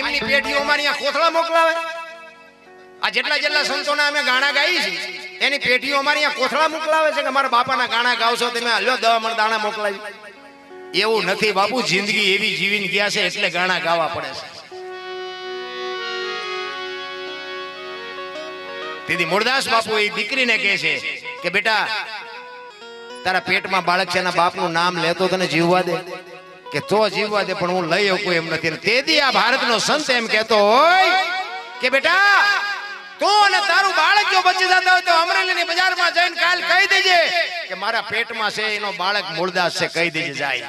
એમની પેઢીઓ અમારી અહીંયા કોથળા મોકલાવે? આ જેટલા જેટલા સંતોના અમે ગાણા ગાઈ છે એની પેઢીઓ અમારી અહીંયા કોથળા મોકલાવે છે કે મારા બાપાના ગાણા ગાવશો તમે? હલ્યો દવા મણ દાણા મોકલાવી. એવું નથી બાપુ જિંદગી એવી જીવીને ગયા છે એટલે ગાણા ગાવા પડે છે. તેથી મૂળદાસ બાપુ એ દીકરીને કહે છે કે બેટા તારા પેટમાં બાળક છે એના બાપનું નામ લેતો તને જીવવા દે. કે તો જીવવા દે પણ હું લઈ શકું એમ નથી. તેથી આ ભારતનો સંત એમ કહેતો હોય કે બેટા તું અને તારું બાળક જો બચી જતા હોય તો અમરેલીની બજારમાં જઈને કાલ કહી દેજે કે મારા પેટમાં છે એનો બાળક મૂળદાસ છે કહી દેજે જાય.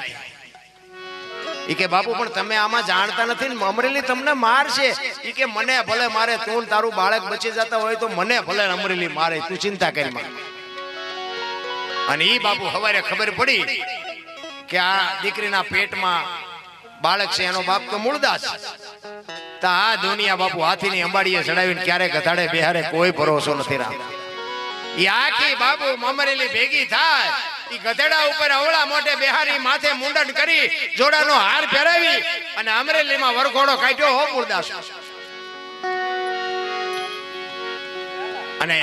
એ કે બાપુ પણ તમે આમાં જાણતા નથી ને અમરેલી તમને મારશે ઈ કે મને ભલે મારે તું તારું બાળક બચી જતા હોય તો મને ભલે અમરેલી મારે તું ચિંતા કરી અને એ બાપુ હવારે ખબર પડી કે આ દીકરીના પેટમાં બાળક છે, એનો બાપ તો મૂળદાસ. તો આ દુનિયા બાપુ હાથીની અંબાડીએ ચડાવીને ક્યારે ગધાડે બિહારે કોઈ ભરોસો નથી રાખ આખી બાપુ મમરેલી ભેગી થાય. ઈ ગધેડા ઉપર અવળા મોટે બેહારી માથે મુંડન કરી જોડાનો હાર પહેરાવી અને અમરેલીમાં વરઘોડો કાઢ્યો હો મૂળદાસ. અને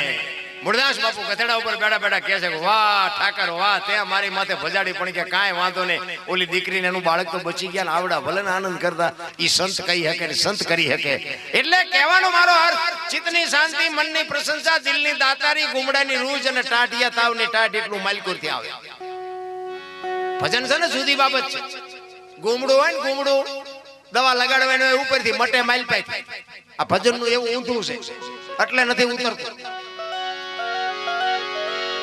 મૂળદાસ બાપુ કથેડા ઉપર બેડા બેડા કહે છે વાહ, ઠાકર, વાહ, તે મારી માથે ભજાડી પણ કે કાંઈ વાંધો નહીં. ઓલી દીકરીને એનું બાળક તો બચી ગયા ને આવડા ભલે આનંદ કરતા. ઈ સંત કહી શકે ને સંત કરી શકે. એટલે કહેવાનો મારો અર્થ, ચિત્તની શાંતિ, મનની પ્રશંસા, દિલની દાતારી, ગુમડાની રૂજ અને ટાટિયા તાવની ટાટ એટલું માલકુરથી આવે. ભજન છે ને જુદી બાબત છે. ગુમડું હોય ને ગુમડું, દવા લગાડવાનું ઉપરથી મટે માઇલ પાઈ આ ભજનનું એવું ઊંધું છે. એટલે નથી ઉતરતું.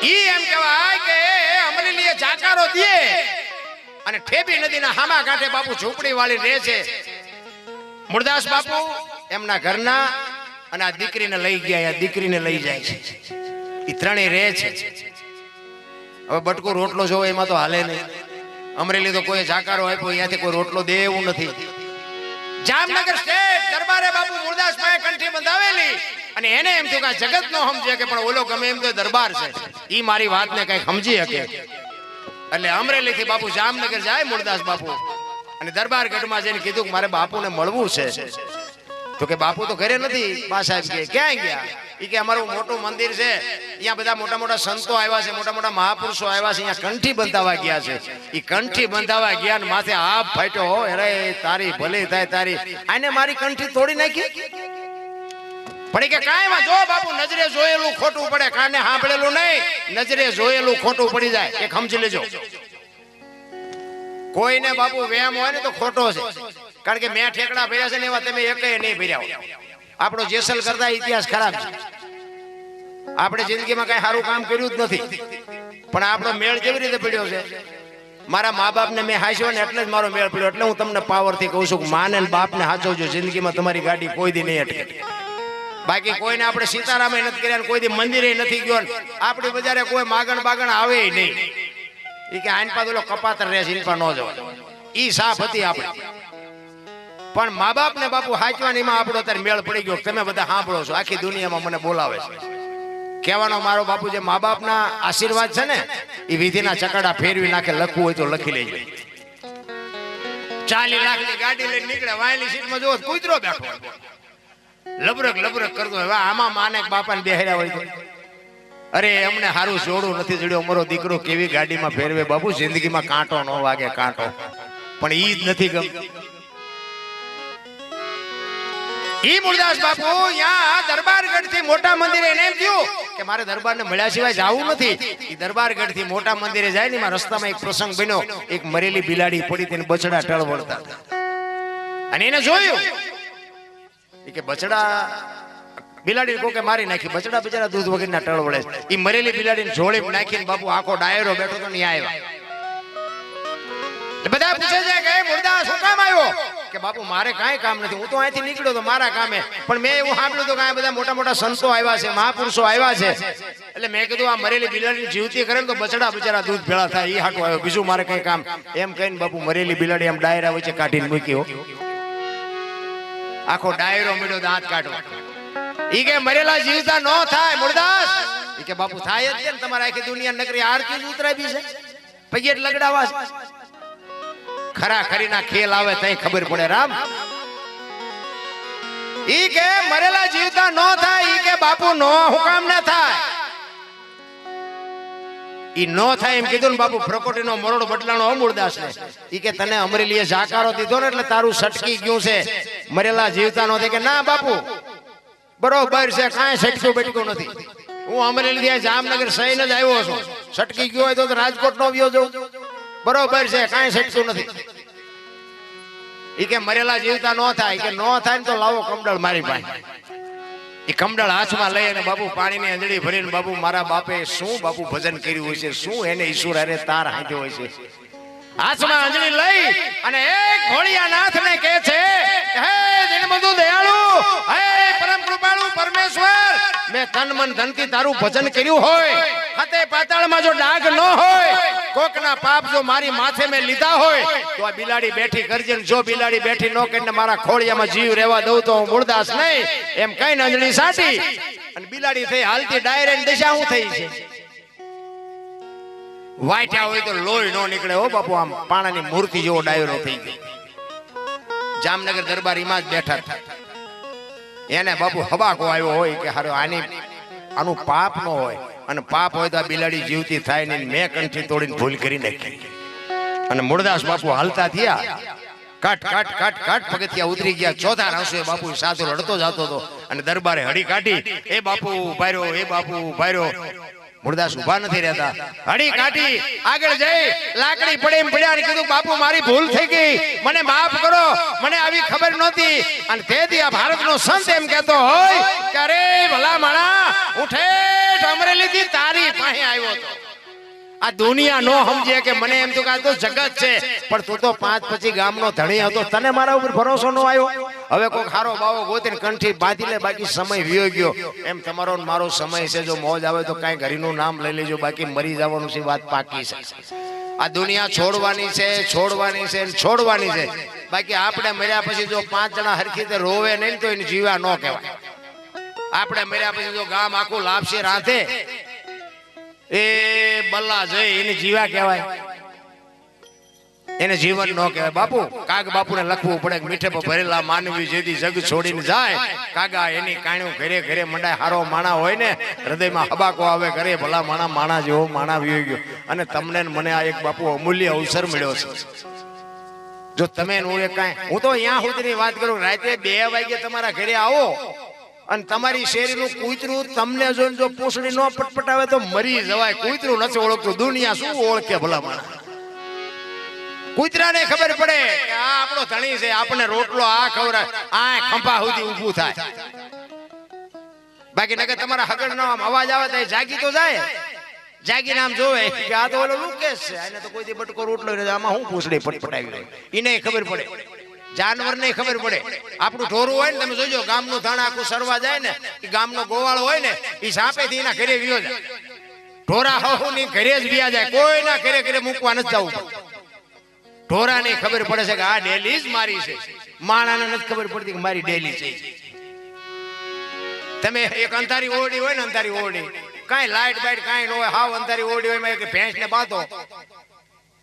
ઈ એમ કહેવાય કે અમરેલીએ જાકારો દે અને ઠેબી નદીના હામા કાંઠે બાપુ ઝૂંપડી વાળી રહે છે. મુરદાસ બાપુ એમના ઘરના અને આ દીકરીને લઈ ગયા, આ દીકરીને લઈ જાય છે. એ ત્રણેય રહે છે. હવે બટકો રોટલો જોવો, એમાં તો હાલે નહીં. અમરેલી તો કોઈ જાકારો આપ્યો અહીંયાથી કોઈ રોટલો દે એવું નથી. જામનગર સ્ટેટ દરબારે બાપુ મુરદાસ પાસે કંઠી બંધાવેલી. અને એને એમ થયું કે જગત નો સમજે કે પણ ઓલો ગમે એમ તો દરબાર છે. ઈ મારી વાતને કઈ સમજી શકે. એટલે અમરેલી થી બાપુ જામનગર જાય મુરદાસ બાપુ. અને દરબાર ગઢમાં જઈને કીધું કે મારે બાપુને મળવું છે. તો કે બાપુ તો ઘરે નથી. બા સાહેબ કે, ક્યાં ગયા? એ કે અમારું મોટું મંદિર છે. અહીંયા બધા મોટા મોટા સંતો આવ્યા છે, મોટા મોટા મહાપુરુષો આવ્યા છે અહીંયા કંઠી બંધાવા ગયા છે. એ કંઠી બંધાવા ગયા ને માથે આપ ફાટ્યો. હો અરે તારી ભલે થાય તારી. આને મારી કંઠી તોડી નાખી? પણ કે કાંઈ માં જો બાપુ, નજરે જોયેલું ખોટું પડે, કાને સાંભળેલું નહીં. નજરે જોયેલું ખોટું પડી જાય. એક સમજી લેજો. કોઈને બાપુ વેમ હોય ને તો ખોટો છે. કારણ કે મેં ઠેકડા ભર્યા છે ને એવા તમે એકે નહીં ભર્યા આપણો જેસલ કરતા ઇતિહાસ ખરાબ છે. આપણે જિંદગીમાં કઈ સારું કામ કર્યું જ નથી. પણ આપણો મેળ કેવી રીતે પડ્યો છે? મારા મા બાપને મેં હાસ્યો ને એટલે જ મારો મેળ પડ્યો. એટલે હું તમને પાવરથી કહું છું કે માને બાપને હાચવજો. જિંદગીમાં તમારી ગાડી કોઈ દી નહીં અટકે. બાકી કોઈને આપણે સીતારામે નથી કર્યા કોઈ દી મંદિરે નથી ગયો આપણી બજારે કોઈ માગણ બાગણ આવે નહીં. ન પણ મા બાપ ને બાપુ હાચવાની આપણો અત્યારે મેળ પડી ગયો. તમે બધા સાંભળો છો. આખી દુનિયામાં મને બોલાવે છે. કહેવાનો મારો બાપુ જે મા બાપના આશીર્વાદ છે ને એ વિધિના ચકડા ફેરવી નાખે, લખવું હોય તો લખી લેજો. ચાલી લાખની ગાડી લઈને નીકળે, વાયલી સીટમાં જોવો કૂતરો બેઠો લબરક લબરક કરતો હવે આમાં માને બાપાને બેહર્યા હોય તો. અરે એમને સારું જોડું નથી જોડ્યું. અમારો દીકરો કેવી ગાડીમાં ફેરવે? બાપુ, જિંદગીમાં કાંટો ન વાગે, કાંટો. પણ ઈ જ નથી ગમતું ઈ મુરદાસ બાપુ, યા દરબારગઢથી મોટા મંદિરે એને એમ થયું કે મારે દરબારને મળ્યા સિવાય જવું નથી. ઈ દરબારગઢથી મોટા મંદિરે જાય ને મારા રસ્તામાં એક પ્રસંગ બન્યો. એક મરેલી બિલાડી પડી તેને બચડા ટળવળતા. અને એને જોયું. કે બછડા બિલાડી કોકે મારી નાખી. બચડા બિચારા દૂધ વગરના ટળ વળે ઈ મરેલી બિલાડીને જોડે નાખીને બાપુ આખો ડાયરો બેઠો તો ન્યા આવ્યા. બધા પૂછે છે કે મુર્દા શું કામ આવ્યો? કે બાપુ મારે કાંઈ કામ નથી. હું તો અહીંથી નીકળ્યો તો મારા કામે. પણ મેં એવું સાંભળ્યું હતું કાંઈ બધા મોટા મોટા સંતો આવ્યા છે મહાપુરુષો આવ્યા છે. એટલે મેં કીધું આ મરેલી બિલાડી જીવતી કરે ને તો બચડા બિચારા દૂધ ભેળા થાય. એ હાટું આવ્યો. બીજું મારે કઈ કામ. એમ કહીને બાપુ મરેલી બિલાડી આમ ડાયરા વચ્ચે કાઢીને મૂકી હો આખો ડાયરો મળ્યો દાંત કાઢવા. ઈ કે મરેલા જીવતા નો થાય, મુરદાસ. ઈ બાપુ થાય જ ને તમારા આખી દુનિયા નકરી આરતી જ ઉતરાવી છે. પગે લગડાવા છે. ખરા ખરીના ખેલ આવે તઈ ખબર પડે, રામ. ઈ મરેલા જીવતા નો થાય, ઈ કે બાપુ નો હુકામ ના થાય. ઈ નો થાય એમ કીધું ને બાપુ, પ્રકોટીનો મરોડ બદલાણો અમૂળદાસ ને. ઈ કે તને અમરેલીએ જાકારો દીધો ને એટલે તારું સટકી ગયું છે. મરેલા જીવતા નો થાય. કે ના બાપુ બરોબર છે કાંઈ સટક્યું બટક્યું નથી. હું અમરેલી જામનગર સહીને જ આવ્યો છું. સટકી ગયો હોય તો રાજકોટ નો વ્યો જવું બરોબર છે કાંઈ સટક્યું નથી. એ કે મરેલા જીવતા નો થાય કે નો થાય ને તો લાવો કમડળ મારી પાસે. એ કમડળ હાથમાં લઈ અને બાપુ પાણીની અંજળી ભરીને બાપુ મારા બાપે શું બાપુ ભજન કર્યું હોય છે શું એને ઈશ્વર અરે તાર હાંધ્યો હોય છે. હાથમાં અંજળી લઈ અને એક ભોળિયા નાથ છે કે, પરમેશ્વર તન મન ધનથી તારું ભજન કર્યું હોય, ખાતે પાતાળમાં જો ડાઘ ન હોય, કોકના પાપ જો મારી માથે મેં લીધા હોય, તો આ બિલાડી બેઠી કરજે જો બિલાડી બેઠી ન કરીને મારા ખોળિયામાં જીવ રહેવા દઉં તો હું મૂળદાસ નહીં. એમ કઈ અંજળી સાટી અને બિલાડી થઈ હાલતી ડાયરેક્ટ દિશા હું થઈ છે? વાટ્યા હોય તો લોહી નો નીકળે હો બાપુ આમ, પાણાની મૂર્તિ જેવો ડાયરો થઈ ગઈ જામનગર દરબારીમાં જ બેઠા હતા. એને બાપુ હબાકો આવ્યો હોય કે હારો આની આનું પાપ ન હોય. અને પાપ હોય તો આ બિલાડી જીવતી થાય ને મેં કંઠી તોડીને ભૂલ કરી નાખી. અને મૂળદાસ બાપુ હાલતા થયા. કાટ કાટ કાટ કાટ પગથિયા ઉતરી ગયા. ચોથા રાસુએ બાપુ સાધુ રડતો જતો હતો. અને દરબારે હડી કાઢી. એ બાપુ ભાર્યો એ બાપુ ભાર્યો મૂળદાસ ઊભા નથી રહેતા. હડી કાઢી આગળ જઈ લાકડી પડે એમ પડ્યા અને કીધું બાપુ મારી ભૂલ થઈ ગઈ. મને માફ કરો. મને આવી ખબર નહોતી. અને તેથી આ ભારતનો સંત એમ કહેતો હોય કે અરે ભલા માણા ઉઠે અમરેલીથી તારી પાસે આવ્યો હતો. આ દુનિયા નો સમજે કે મને એમ તો કે જગત છે. પણ તું તો પાંચ પછી ગામનો ધણી હતો. તને મારા ઉપર ભરોસો નો આવ્યો? હવે કોઈ ખારો બાવો ગોતીને કંઠી બાંધી લે બાકી સમય વિયો ગયો. એમ તમારો મારો સમય છે. જો મોજ આવે તો કાંઈ ઘરીનું નામ લઈ લેજો. બાકી મરી જવાનું છે વાત પાકી છે. આ દુનિયા છોડવાની છે છોડવાની છે છોડવાની છે. બાકી આપણે મર્યા પછી જો પાંચ જણા હરખી રીતે રોવે નહીં તો એને જીવા ન કહેવાય. આપણે મર્યા પછી જો ગામ આખું લાભશે રાંધે એ બલ્લા જઈ એને જીવા કહેવાય. એને જીવન ન કહેવાય. બાપુ, કાગ બાપુને લખવું પડે મીઠે ભરેલા માનવી જેથી જગ છોડીને જાય. કાગા એની કાણ્યું ઘરે ઘરે મંડાય. હારો માણા હોય ને, હૃદયમાં હબાકો આવે ઘરે, ભલા માણા માણા જેવો માણા વિયો ગયો. અને તમને મને આ એક બાપુ અમૂલ્ય અવસર મળ્યો છે. જો તમે હું એક કાંઈ હું તો અહીંયા સુધીની વાત કરું. રાતે બે વાગે તમારા ઘરે આવો. અને તમારી શેરીનું કૂતરું તમને જોઈને જો પૂછડી ન પટપટાવે તો મરી જવાય. કૂતરું નથી ઓળખતું. દુનિયા શું ઓળખે ભલા માણસ કૂતરાને ખબર પડે કે આ આપણો ધણી છે. આપણે રોટલો, આ ખવડાવે. આ ખંભા સુધી ઊભું થાય. બાકી નગર તમારા હગડનો આમ અવાજ આવે તો જાગી તો જાય. જાગી નામ જોવે કે આ તો ઓલો લુકેશ છે. એને તો કોઈ બટકો રોટલો આમાં હું પૂછડી પટપટાવી એને ખબર પડે. જાનવરને ખબર પડે. આપણું ઢોરું હોય ને, તમે જોજો, ગામનું ધણ આખું સરવા જાય ને એ ગામનો ગોવાળો હોય ને એ સાપેથી એના ઘરે વિયો જાય. ઢોરા હહુ ની ઘરે જ વિયા જાય. કોઈના ઘરે ઘરે મૂકવા નથી જવું. ઢોરાને ખબર પડે છે કે આ ડેલી જ મારી છે. માણાને નથી ખબર પડતી કે મારી ડેલી છે. તમે એક અંધારી ઓરડી હોય ને, અંધારી ઓરડી. કાંઈ લાઈટ બાઈટ કાંઈ ન હોય, હાવ અંધારી ઓરડી હોય એક ભેંસને બાંધો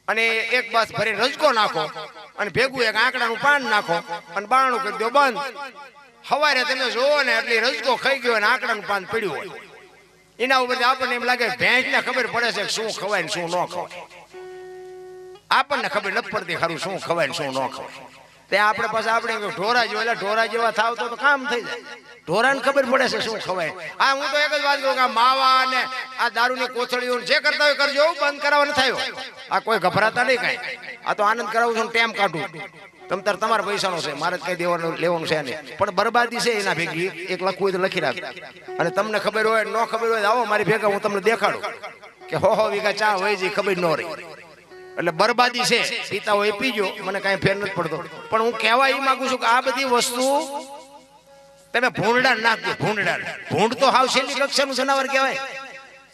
અને એક બસ ફરી રજકો નાખો. અને ભેગું એક આંકડાનું પાન નાખો અને બારણું કરી દો, બંધ. સવારે તમે જોવો ને એટલે રજકો ખાઈ ગયો અને આંકડાનું પાન પડ્યું હોય. એના ઉપર આપણને એમ લાગે ભેંસને ખબર પડે છે શું ખવાય શું ન ખવાય. આપણને ખબર નથી પડતી ખરું શું ખવાય શું ન ખવાય. તે આપણે પાસે આપણે ઢોરા જેવા એટલે ઢોરા જેવા થાવ તો કામ થઈ જાય. ઢોરાને ખબર પડે છે શું ખવાય. આ હું તો એક જ વાત કહું કે આ માવા ને આ દારૂની કોથળીઓ જે કરતા હોય કરજો બંધ કરાવવા નથી આવ્યો આ કોઈ ગભરાતા નહીં કાંઈ. આ તો આનંદ કરાવું છું ટેમ કાઢું. તમ તાર તમારા પૈસાનો છે મારે કઈ દેવાનું લેવાનું છે નહીં. પણ બરબાદી છે એના ભેગી એક લખવું હોય તો લખી રાખ અને તમને ખબર હોય ન ખબર હોય આવો મારી ભેગા હું તમને દેખાડું. કે હો હો વીઘા ચા હોય જે ખબર ન રહી. એટલે બરબાદી છે. પિતાઓ એ પીજો, મને કાંઈ ફેર નથી પડતો. પણ હું કહેવા એ માંગુ છું કે આ બધી વસ્તુ તમે ભૂંડા નાખજો, ભૂંડડા ભૂંડ તો હાવ છેલ્લી કક્ષાનું જનાવર કહેવાય.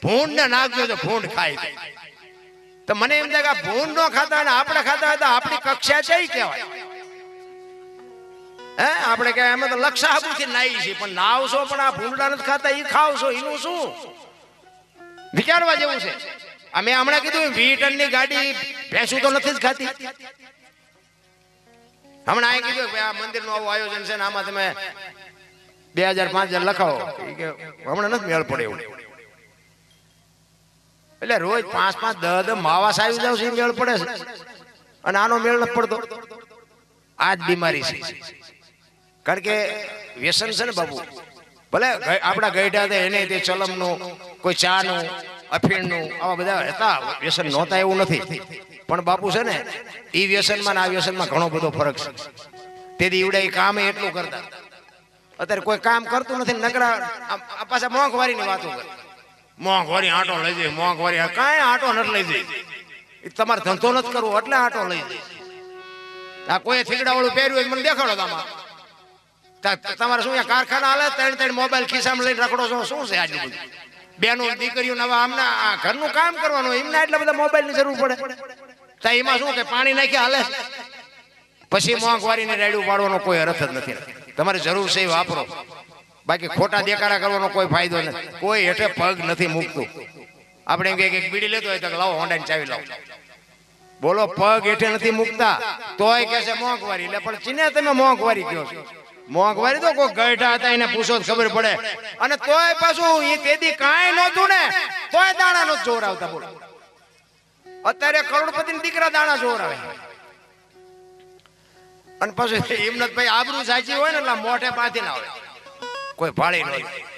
ભૂંડ ને નાખજો તો ભૂંડ ખાય તો મને એમ થાય કે ભૂંડ નો ખાતા અને આપણે ખાતા હોય તો આપણી કક્ષા છે કહેવાય. હે? આપણે કે એમાં તો લક્ષાબુથી નાઈ છે પણ નાવશો, પણ આ ભૂંડા નથી ખાતા એ ખાવશો એનું શું? વિચારવા જેવું છે. અમે હમણાં કીધું વી ટનની ગાડી ભેંસું તો નથી જ ખાતી. હમણાં આ કીધું આ મંદિરનું આવું આયોજન છે ને આમાં તમે બે હજાર પાંચ હજાર લખાવો. હમણાં નથી મેળ પડે એવું. એટલે રોજ પાંચ પાંચ દસ દસ માવાસ આવી જાવ છે મેળ પડે છે. અને આનો મેળ નથી પડતો. આ જ બીમારી છે. કારણ કે વ્યસન છે ને બાબુ. ભલે આપણા ગઈઢા હતા, એને તે ચલમનું, કોઈ ચાનું અફીણનું આવા બધા હતા વ્યસન નહોતા એવું નથી. પણ બાપુ છે ને એ વ્યસનમાં ને આ વ્યસનમાં ઘણો બધો ફરક છે. તેથી ઈવડે એ કામ એટલું કરતા. અત્યારે કોઈ કામ કરતું નથી નકરા પાછા મોંઘવારીની વાતો કરે. મોંઘવારી આંટો લઈ જાય મોંઘવારી કાંઈ આંટો નથી લઈ જાય. એ તમારે ધંધો નથી કરવો એટલે આંટો લઈ જાય. આ કોઈ થીગડા વાળું પહેર્યું મને દેખાડો તમારે તમારે શું કારખાના હાલે? ત્રણ ત્રણ મોબાઈલ ખિસ્સામાં લઈને રખડો છો શું છે આટલું બધું? બેનો દીકરીઓ નવા આમના આ ઘરનું કામ કરવાનું એમના એટલા બધા મોબાઈલની જરૂર પડે. ત્યાં એમાં શું કે પાણી નાખી હાલે? પછી મોંઘવારીને રેડું પાડવાનો કોઈ અર્થ જ નથી. તમારે જરૂર છે એ વાપરો. બાકી ખોટા દેખાડા કરવાનો કોઈ ફાયદો નથી. કોઈ હેઠે પગ નથી મૂકતું. આપણે એમ કે એક બીડી લેતો હોય તો લાવો હોન્ડાની ચાવી લાવો. બોલો પગ હેઠે નથી મૂકતા તોય કે છે મોંઘવારી. એટલે પણ ચીને તમે મોંઘવારી કહો છો? મોંઘવારી તો કોઈ ગઈઠા હતા એને પૂછો ખબર પડે. અને તોય પાછું એ તેદી કાંઈ નહોતું ને તોય દાણા નો જોર આવતા બોલો. અત્યારે કરોડપતિ દીકરા દાણા જોર આવે. અને પછી હિંમતભાઈ આબરૂ સાચી હોય ને એટલે મોઢે બાંધી ના આવે. કોઈ ભાળી ન હોય